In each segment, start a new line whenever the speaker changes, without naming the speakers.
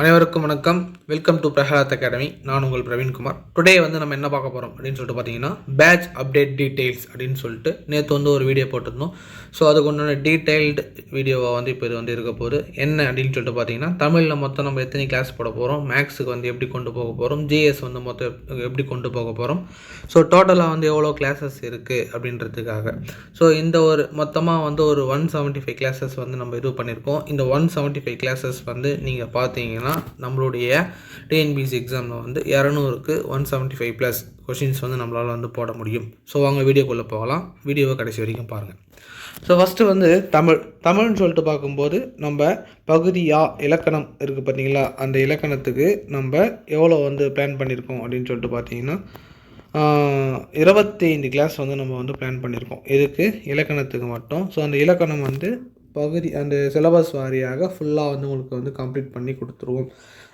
அனைவருக்கும் வணக்கம். Welcome to Prahlad academy நான் உங்கள் பிரவீன்குமார் டுடே வந்து நம்ம என்ன பார்க்க போகிறோம் அப்படின்னு சொல்லிட்டு பார்த்தீங்கன்னா பேட்ச் அப்டேட் டீட்டெயில்ஸ் அப்படின்னு சொல்லிட்டு நேற்று வந்து ஒரு வீடியோ போட்டிருந்தோம். ஸோ அதுக்கு ஒன்றான டீட்டெயில்டு வீடியோவாக வந்து இப்போ இது வந்து இருக்க போகுது. என்ன அப்படின்னு சொல்லிட்டு பார்த்தீங்கன்னா தமிழில் மொத்தம் நம்ம எத்தனை கிளாஸ் போட போகிறோம் மேக்ஸுக்கு வந்து எப்படி கொண்டு போக போகிறோம் ஜிஎஸ் வந்து மொத்தம் எப்படி கொண்டு போக போகிறோம் ஸோ டோட்டலாக வந்து எவ்வளோ கிளாஸஸ் இருக்குது அப்படின்றதுக்காக. ஸோ இந்த ஒரு மொத்தமாக வந்து ஒரு ஒன் செவன்ட்டி ஃபைவ் கிளாஸஸ் வந்து நம்ம இது பண்ணியிருக்கோம் இந்த ஒன் செவன்ட்டி ஃபைவ் கிளாஸஸ் வந்து நீங்கள் பார்த்தீங்கன்னா நம்மளுடைய டிஎன்பிசி எக்ஸாமில் வந்து இரநூறுக்கு one seventy five plus questions வந்து நம்மளால் வந்து போட முடியும். ஸோ அவங்க வீடியோக்குள்ளே போகலாம். வீடியோவை கடைசி வரைக்கும் பாருங்கள் ஸோ ஃபஸ்ட்டு வந்து தமிழ். தமிழ்னு சொல்லிட்டு பார்க்கும்போது நம்ம பகுதியா இலக்கணம் இருக்குது பார்த்தீங்களா? அந்த இலக்கணத்துக்கு நம்ம எவ்வளோ வந்து பிளான் பண்ணியிருக்கோம் அப்படின்னு சொல்லிட்டு பார்த்தீங்கன்னா இருபத்தைந்து கிளாஸ் வந்து நம்ம வந்து பிளான் பண்ணியிருக்கோம். எதுக்கு? இலக்கணத்துக்கு மட்டும். ஸோ அந்த இலக்கணம் வந்து பகுதி அந்த சிலபஸ் வாரியாக ஃபுல்லாக வந்து உங்களுக்கு வந்து கம்ப்ளீட் பண்ணி கொடுத்துருவோம்.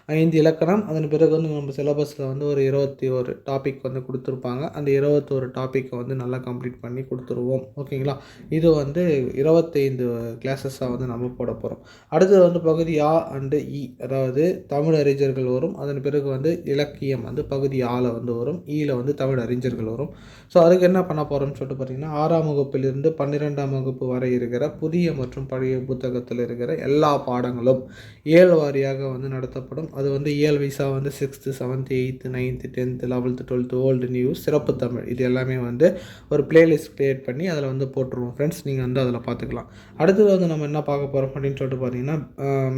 ஐந்து இலக்கணம். அதன் பிறகு வந்து நம்ம சிலபஸில் வந்து ஒரு இருபத்தி ஒரு டாபிக் வந்து கொடுத்துருப்பாங்க. அந்த இருபத்தோரு டாப்பிக்கை வந்து நல்லா கம்ப்ளீட் பண்ணி கொடுத்துருவோம். ஓகேங்களா? இது வந்து இருபத்தைந்து கிளாஸஸாக வந்து நம்ம போட போகிறோம் அடுத்தது வந்து பகுதி ஆ அண்டு இ அதாவது தமிழ் அறிஞர்கள் வரும். அதன் பிறகு வந்து இலக்கியம் வந்து பகுதி ஆல வந்து வரும். ஈயில் வந்து தமிழ் அறிஞர்கள் வரும். ஸோ அதுக்கு என்ன பண்ண போகிறோம்னு சொல்லிட்டு பார்த்தீங்கன்னா ஆறாம் வகுப்பிலிருந்து பன்னிரெண்டாம் வகுப்பு வரை இருக்கிற புதிய மற்றும் பழைய புத்தகத்தில் இருக்கிற எல்லா பாடங்களும் ஏழு வாரியாக வந்து நடத்தப்படும். அது வந்து இயல் வைஸாக வந்து sixth seventh eighth ninth tenth eleventh twelfth old news சிறப்பு தமிழ். இது எல்லாமே வந்து ஒரு பிளேலிஸ்ட் க்ரியேட் பண்ணி அதில் வந்து போட்டுருவோம். ஃப்ரெண்ட்ஸ் நீங்கள் வந்து அதில் பார்த்துக்கலாம் அடுத்தது வந்து நம்ம என்ன பார்க்க போகிறோம் அப்படின்னு சொல்லிட்டு பார்த்தீங்கன்னா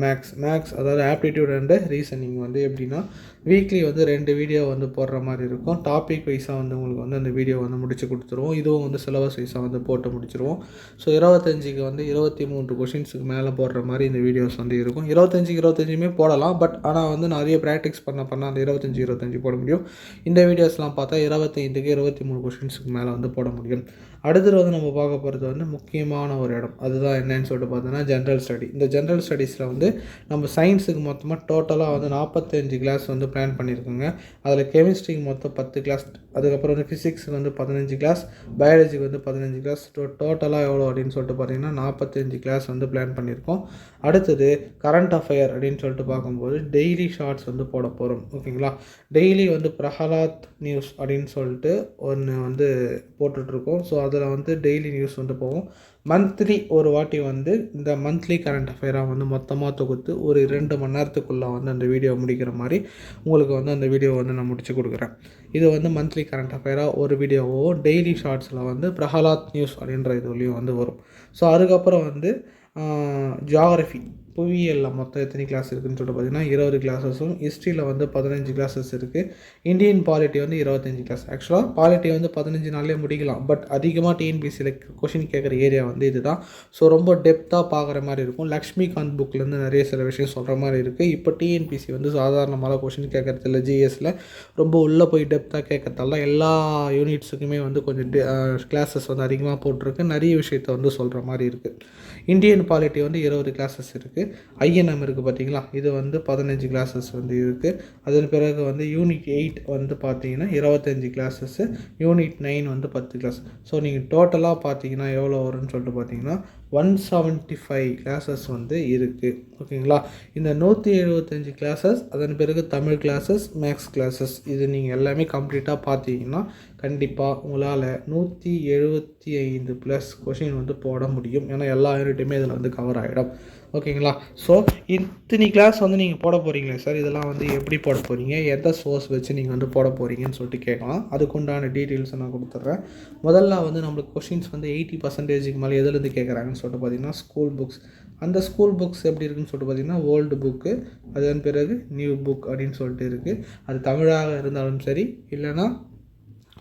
மேக்ஸ் மேக்ஸ் அதாவது ஆப்டிடியூட் அண்டு ரீசனிங் வந்து எப்படின்னா வீக்லி வந்து ரெண்டு வீடியோ வந்து போடுற மாதிரி இருக்கும். டாபிக் வைஸாக வந்து உங்களுக்கு வந்து அந்த வீடியோ வந்து முடிச்சு கொடுத்துருவோம். இதுவும் வந்து சிலபஸ் வைஸாக வந்து போட்டு முடிச்சிருவோம். ஸோ இருபத்தஞ்சிக்கு வந்து இருபத்தி மூன்று கொஷின்ஸுக்கு மேலே போடுற மாதிரி இந்த வீடியோஸ் வந்து இருக்கும். இருபத்தஞ்சிக்கு இருபத்தஞ்சுமே போடலாம். பட் ஆனால் வந்து நிறைய ப்ராக்டிஸ் பண்ண பண்ண அந்த இருபத்தஞ்சி இருபத்தஞ்சி போட முடியும். இந்த வீடியோஸ்லாம் பார்த்தா இருபத்தைந்துக்கு இருபத்தி மூணு கொஷின்ஸுக்கு மேலே வந்து போட முடியும். அடுத்தது வந்து நம்ம பார்க்க போகிறது வந்து முக்கியமான ஒரு இடம். அதுதான் என்னன்னு சொல்லிட்டு பார்த்தோன்னா ஜென்ரல் ஸ்டடி இந்த ஜென்ரல் ஸ்டடீஸில் வந்து நம்ம சயின்ஸுக்கு மொத்தமாக டோட்டலாக வந்து நாற்பத்தஞ்சு கிளாஸ் வந்து பிளான் பண்ணியிருக்கோங்க. அதில் கெமிஸ்ட்ரிக்கு மொத்தம் பத்து கிளாஸ் அதுக்கப்புறம் வந்து ஃபிசிக்ஸுக்கு வந்து பதினஞ்சு கிளாஸ் பயாலஜிக்கு வந்து பதினஞ்சு கிளாஸ் டோ டோட்டலாக எவ்வளோ அப்படின்னு சொல்லிட்டு பார்த்தீங்கன்னா நாற்பத்தஞ்சு கிளாஸ் வந்து பிளான் பண்ணியிருக்கோம். அடுத்தது கரண்ட் அஃபேர் அப்படின்னு சொல்லிட்டு பார்க்கும்போது டெய்லி ஷார்ட்ஸ் வந்து போட போகிறோம் ஓகேங்களா டெய்லி வந்து பிரஹலாத் நியூஸ் அப்படின்னு சொல்லிட்டு ஒன்று வந்து போட்டுட்ருக்கோம் ஸோ அதில் வந்து டெய்லி நியூஸ் வந்து போகும். மந்த்லி ஒரு வாட்டி வந்து இந்த மந்த்லி கரண்ட் அஃபேராக வந்து மொத்தமாக தொகுத்து ஒரு ரெண்டு மணி நேரத்துக்குள்ளே வந்து அந்த வீடியோ முடிக்கிற மாதிரி உங்களுக்கு வந்து அந்த வீடியோ வந்து நான் முடிச்சு கொடுக்குறேன். இது வந்து மந்த்லி கரண்ட் அஃபேராக ஒரு வீடியோவோ டெய்லி ஷார்ட்ஸில் வந்து பிரஹலாத் நியூஸ் அப்படின்ற இதுலேயும் வந்து வரும். ஸோ அதுக்கப்புறம் வந்து ஜியாகிரஃபி புவியியலில் மொத்தம் எத்தனை கிளாஸ் இருக்குதுன்னு சொல்லிட்டு பார்த்தீங்கன்னா இருபது கிளாஸஸும் ஹிஸ்ட்ரியில் வந்து பதினஞ்சு கிளாஸஸ் இருக்குது இந்தியன் பாலிட்டி வந்து இருபத்தஞ்சு கிளாஸ் ஆக்சுவலாக பாலிட்டி வந்து பதினஞ்சு நாள்லேயே முடிக்கலாம். பட் அதிகமாக டிஎன்பிசியில் கொஷின் கேட்குற ஏரியா வந்து இதுதான். ஸோ ரொம்ப டெப்த்தாக பார்க்குற மாதிரி இருக்கும். லக்ஷ்மிகாந்த் புக்லேருந்து நிறைய சில விஷயம் சொல்கிற மாதிரி இருக்குது இப்போ டிஎன்பிசி வந்து சாதாரணமாக கொஷின் கேட்குறதில்ல ஜிஎஸில் ரொம்ப உள்ளே போய் டெப்த்தாக கேட்கறதால எல்லா யூனிட்ஸுக்குமே வந்து கொஞ்சம் கிளாஸஸ் வந்து அதிகமாக போட்டிருக்கு. நிறைய விஷயத்த வந்து சொல்கிற மாதிரி இருக்குது இந்தியன் பாலிட்டி வந்து இருபது கிளாஸஸ் இருக்குது ஐஎன்எம் இருக்குது பார்த்தீங்களா இது வந்து பதினஞ்சு கிளாஸஸ் வந்து இருக்குது அதன் பிறகு வந்து யூனிட் எயிட் வந்து பார்த்தீங்கன்னா இருபத்தஞ்சி கிளாஸஸ்ஸு யூனிட் நைன் வந்து பத்து கிளாஸ் ஸோ நீங்கள் டோட்டலாக பார்த்தீங்கன்னா எவ்வளோ வரும்னு சொல்லிட்டு பார்த்தீங்கன்னா ஒன் செவன்ட்டி ஃபைவ் கிளாஸஸ் வந்து இருக்குது ஓகேங்களா? இந்த நூற்றி எழுபத்தஞ்சி கிளாஸஸ் அதன் பிறகு தமிழ் கிளாஸஸ் மேக்ஸ் கிளாஸஸ் இது நீங்கள் எல்லாமே கம்ப்ளீட்டாக பார்த்தீங்கன்னா கண்டிப்பாக உங்களால் நூற்றி எழுபத்தி ஐந்து ப்ளஸ் கொஷின் வந்து போட முடியும். ஏன்னா எல்லா யூனிட்டுமே இதில் வந்து கவர் ஆகிடும் ஓகேங்களா? ஸோ இத்தனி கிளாஸ் வந்து நீங்கள் போட போகிறீங்களே சார் இதெல்லாம் வந்து எப்படி போட போகிறீங்க எந்த சோர்ஸ் வச்சு நீங்கள் வந்து போட போகிறீங்கன்னு சொல்லிட்டு கேட்கலாம். அதுக்குண்டான டீட்டெயில்ஸை நான் கொடுத்துட்றேன். முதல்ல வந்து நம்மளுக்கு கொஷின்ஸ் வந்து எயிட்டி பர்சன்டேஜுக்கு மேலே எதுலேருந்து கேட்குறாங்கன்னு சொல்லிட்டு பார்த்தீங்கன்னா ஸ்கூல் புக்ஸ் அந்த ஸ்கூல் புக்ஸ் எப்படி இருக்குன்னு சொல்லிட்டு பார்த்தீங்கன்னா ஓல்டு புக்கு அதன் பிறகு நியூ புக் அப்படின்னு சொல்லிட்டு இருக்குது அது தமிழாக இருந்தாலும் சரி இல்லைன்னா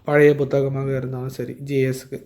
பழைய புத்தகமாக இருந்தாலும் சரி ஜிஎஸ்க்கு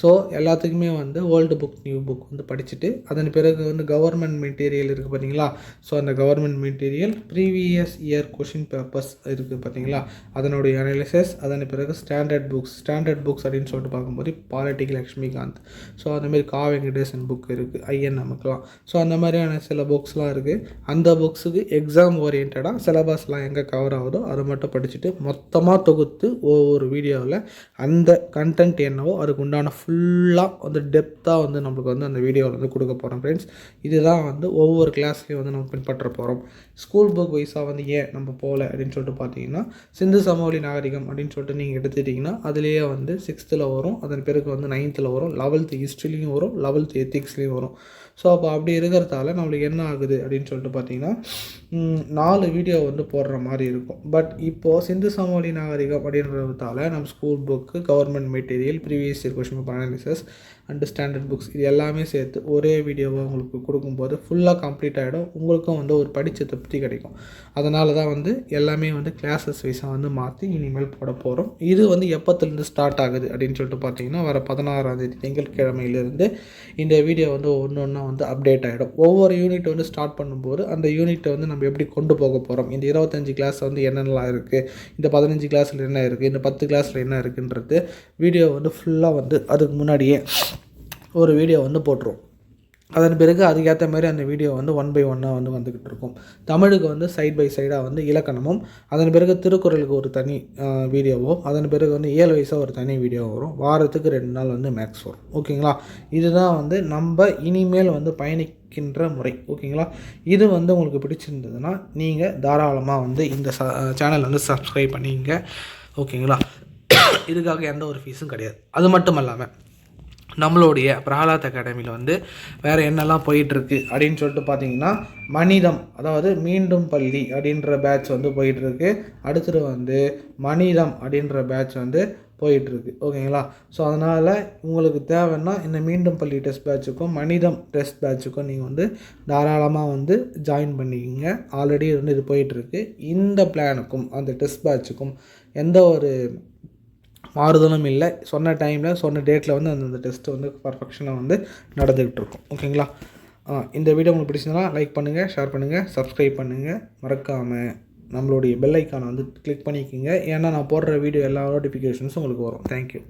ஸோ எல்லாத்துக்குமே வந்து ஓல்டு புக் நியூ புக் வந்து படிச்சுட்டு அதன் பிறகு வந்து கவர்மெண்ட் மெட்டீரியல் இருக்குது பார்த்தீங்களா ஸோ அந்த government material previous year question papers இருக்குது பார்த்தீங்களா அதனுடைய அனாலிசிஸ் அதன் பிறகு ஸ்டாண்டர்ட் புக்ஸ் ஸ்டாண்டர்ட் புக்ஸ் அப்படின்னு சொல்லிட்டு பார்க்கும்போது பாலிட்டிக்கல் லக்ஷ்மிகாந்த் ஸோ அந்தமாரி கா வெங்கடேசன் புக் இருக்குது ஐஎன்எம்க்குலாம் ஸோ அந்த மாதிரியான சில புக்ஸ்லாம் இருக்குது அந்த புக்ஸுக்கு எக்ஸாம் ஓரியன்டாக சிலபஸ்லாம் எங்கே கவர் ஆகுதோ அதை மட்டும் படிச்சுட்டு மொத்தமாக தொகுத்து ஒவ்வொரு வீடியோவில் அந்த கண்டென்ட் என்னவோ அதுக்கு உண்டான ஃபுல் ஃபுல்லாக வந்து டெப்த்தாக வந்து நம்மளுக்கு வந்து அந்த வீடியோவில் வந்து கொடுக்க போகிறோம் ஃப்ரெண்ட்ஸ் இதுதான் வந்து ஒவ்வொரு கிளாஸ்லேயும் வந்து நம்ம பின்பற்ற போகிறோம் ஸ்கூல் புக் வைஸாக வந்து ஏன் நம்ம போகல அப்படின்னு சொல்லிட்டு பார்த்தீங்கன்னா சிந்து சமவெளி நாகரிகம் அப்படின்னு சொல்லிட்டு நீங்கள் எடுத்துட்டிங்கன்னா அதுலேயே வந்து சிக்ஸ்த்தில் வரும். அதன் பிறகு வந்து நைன்த்தில் வரும். லெவல்த்து ஹிஸ்ட்ரிலையும் வரும். லெவல்த்து எத்திக்ஸ்லேயும் வரும். ஸோ அப்போ அப்படி இருக்கிறதால நம்மளுக்கு என்ன ஆகுது அப்படின்னு சொல்லிட்டு பார்த்தீங்கன்னா நாலு வீடியோ வந்து போடுற மாதிரி இருக்கும். பட் இப்போது சிந்து சமவெளி நாகரிகம் அப்படின்றதால நம்ம school book government material previous year question analysis and standard books இது எல்லாமே சேர்த்து ஒரே வீடியோவை உங்களுக்கு கொடுக்கும்போது ஃபுல்லாக கம்ப்ளீட் ஆகிடும் உங்களுக்கும் வந்து ஒரு படித்த திருப்தி கிடைக்கும். அதனால தான் வந்து எல்லாமே வந்து கிளாஸஸ் வைஸாக வந்து மாற்றி இனிமேல் போட போகிறோம் இது வந்து எப்போத்துலேருந்து ஸ்டார்ட் ஆகுது அப்படின்னு சொல்லிட்டு பார்த்தீங்கன்னா வர பதினாறாந்தேதி திங்கள் திங்கட்கிழமையிலேருந்து இந்த வீடியோ வந்து ஒன்று ஒன்றா வந்து அப்டேட் ஆகிடும் ஒவ்வொரு யூனிட் வந்து ஸ்டார்ட் பண்ணும்போது அந்த யூனிட்டை வந்து நம்ம எப்படி கொண்டு போக போகிறோம் இந்த இருபத்தஞ்சி கிளாஸ் வந்து என்னென்னலாம் இருக்குது இந்த பதினஞ்சு கிளாஸில் என்ன இருக்குது இந்த பத்து கிளாஸில் என்ன இருக்குன்றது வீடியோ வந்து ஃபுல்லாக வந்து அதுக்கு முன்னாடியே ஒரு வீடியோ வந்து போட்டுரும். அதன் பிறகு அதுக்கேற்ற மாதிரி அந்த வீடியோ வந்து ஒன் பை ஒன்னாக வந்து வந்துக்கிட்டு இருக்கும். தமிழுக்கு வந்து சைட் பை சைடாக வந்து இலக்கணமும் அதன் பிறகு திருக்குறளுக்கு ஒரு தனி வீடியோவும் அதன் பிறகு வந்து ஏழு வயசாக ஒரு தனி வீடியோ வரும். வாரத்துக்கு ரெண்டு நாள் வந்து மேக்ஸ் வரும். ஓகேங்களா இதுதான் வந்து நம்ம இனிமேல் வந்து பயணிக்கின்ற முறை. ஓகேங்களா இது வந்து உங்களுக்கு பிடிச்சிருந்ததுன்னா நீங்கள் தாராளமாக வந்து இந்த ச சேனல் வந்து சப்ஸ்கிரைப் பண்ணிங்க. ஓகேங்களா இதுக்காக எந்த ஒரு ஃபீஸும் கிடையாது. அது மட்டும் இல்லாமல் நம்மளுடைய பிரகலாத் அகாடமியில் வந்து வேறு என்னெல்லாம் போயிட்டுருக்கு அப்படின்னு சொல்லிட்டு பார்த்தீங்கன்னா மனிதம் அதாவது மீண்டும் பள்ளி அப்படின்ற பேட்ச் வந்து போயிட்டுருக்கு. அடுத்தது வந்து மனிதம் அப்படின்ற பேட்ச் வந்து போயிட்டுருக்கு. ஓகேங்களா ஸோ அதனால் உங்களுக்கு தேவைன்னா இந்த மீண்டும் பள்ளி டெஸ்ட் பேட்சுக்கும் மனிதம் டெஸ்ட் பேட்சுக்கும் நீங்கள் வந்து தாராளமாக வந்து ஜாயின் பண்ணிக்கிங்க. ஆல்ரெடி வந்து இது போயிட்டுருக்கு. இந்த பிளானுக்கும் அந்த டெஸ்ட் பேட்சுக்கும் எந்த ஒரு மாறுதலும் இல்லை. சொன்ன டைமில் சொன்ன டேட்டில் வந்து அந்தந்த டெஸ்ட்டு வந்து பர்ஃபெக்ஷனாக வந்து நடந்துக்கிட்டு இருக்கும். ஓகேங்களா இந்த வீடியோ உங்களுக்கு பிடிச்சிருந்தா லைக் பண்ணுங்கள் ஷேர் பண்ணுங்கள் சப்ஸ்கிரைப் பண்ணுங்கள் மறக்காமல் நம்மளுடைய பெல் ஐக்கானை வந்து கிளிக் பண்ணிக்கோங்க. ஏன்னா நான் போடுற வீடியோ எல்லா நோட்டிஃபிகேஷன்ஸும் உங்களுக்கு வரும். தேங்க்யூ